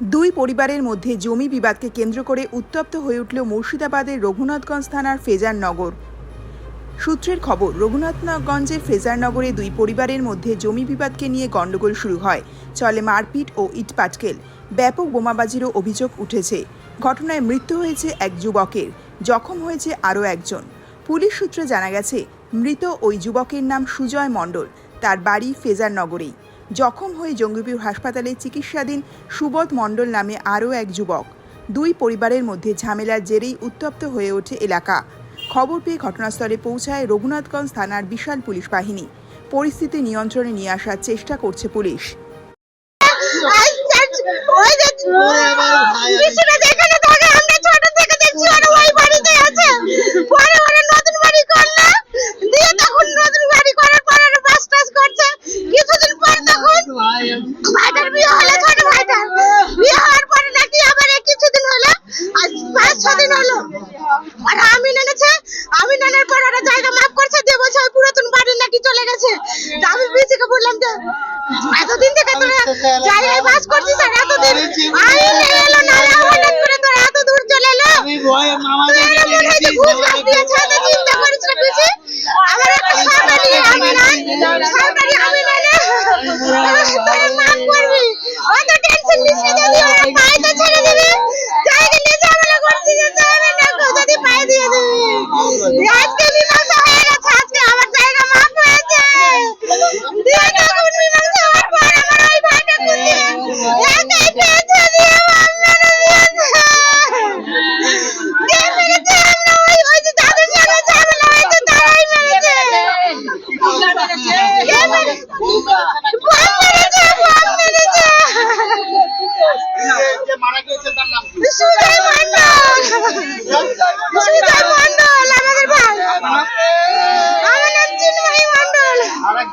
দুই পরিবারের মধ্যে জমি বিবাদকে কেন্দ্র করে উত্তপ্ত হয়ে উঠল মুর্শিদাবাদের রঘুনাথগঞ্জ থানার ফেজারনগর সূত্রের খবর, রঘুনাথগঞ্জের ফ্রেজারনগরে দুই পরিবারের মধ্যে জমি বিবাদকে নিয়ে গণ্ডগোল শুরু হয়। চলে মারপিট ও ইটপাটকেল। ব্যাপক বোমাবাজিরও অভিযোগ উঠেছে। ঘটনায় মৃত্যু হয়েছে এক যুবকের। জখম হয়েছে আরও একজন। পুলিশ সূত্রে জানা গেছে, মৃত ওই যুবকের নাম সুজয় মণ্ডল। তার বাড়ি ফেজারনগরেই জখম হয়ে জঙ্গিপুর হাসপাতালে চিকিৎসাধীন সুবোধ মণ্ডল নামে আরও এক যুবক। দুই পরিবারের মধ্যে ঝামেলার জেরেই উত্তপ্ত হয়ে ওঠে এলাকা। খবর পেয়ে ঘটনাস্থলে পৌঁছায় রঘুনাথগঞ্জ থানার বিশাল পুলিশ বাহিনী। পরিস্থিতি নিয়ন্ত্রণে নিয়ে আসার চেষ্টা করছে পুলিশ। আমরা ছোট থেকে দেখছি এতদিন থেকে তোরা জায়গায় বাস করছিস আর এতদিন আইন এলো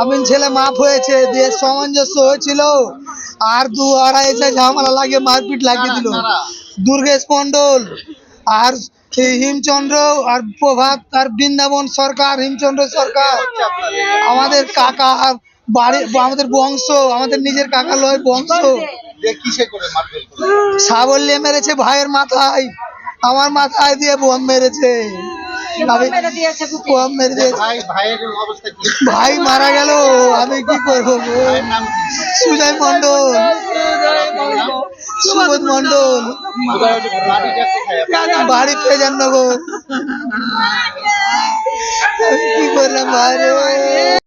আমিন ছেলে মাফ হয়েছে দিয়ে সামঞ্জস্য হয়েছিল। আর দু আড়াই এসে ঝামেলা লাগিয়ে মারপিট লাগিয়ে দিল। দুর্গেশ মন্ডল আর হিমচন্দ্র আর প্রভাত আর বৃন্দাবন সরকার হিমচন্দ্র সরকার। আমাদের কাকা আর বাড়ি আমাদের বংশ আমাদের নিজের কাকা লয় বংশ। সাবল্যে মেরেছে ভাইয়ের মাথায়। আমার মাথায় দিয়ে বোম মেরেছে। আমি মেরে দিয়েছে ভাই ভাইয়ের অবস্থা কি? ভাই মারা গেল আমি কি করব সুজয় মন্ডল সুবোধ মন্ডল? বাড়ি ফেজাননগর আমি কি করলাম ভাই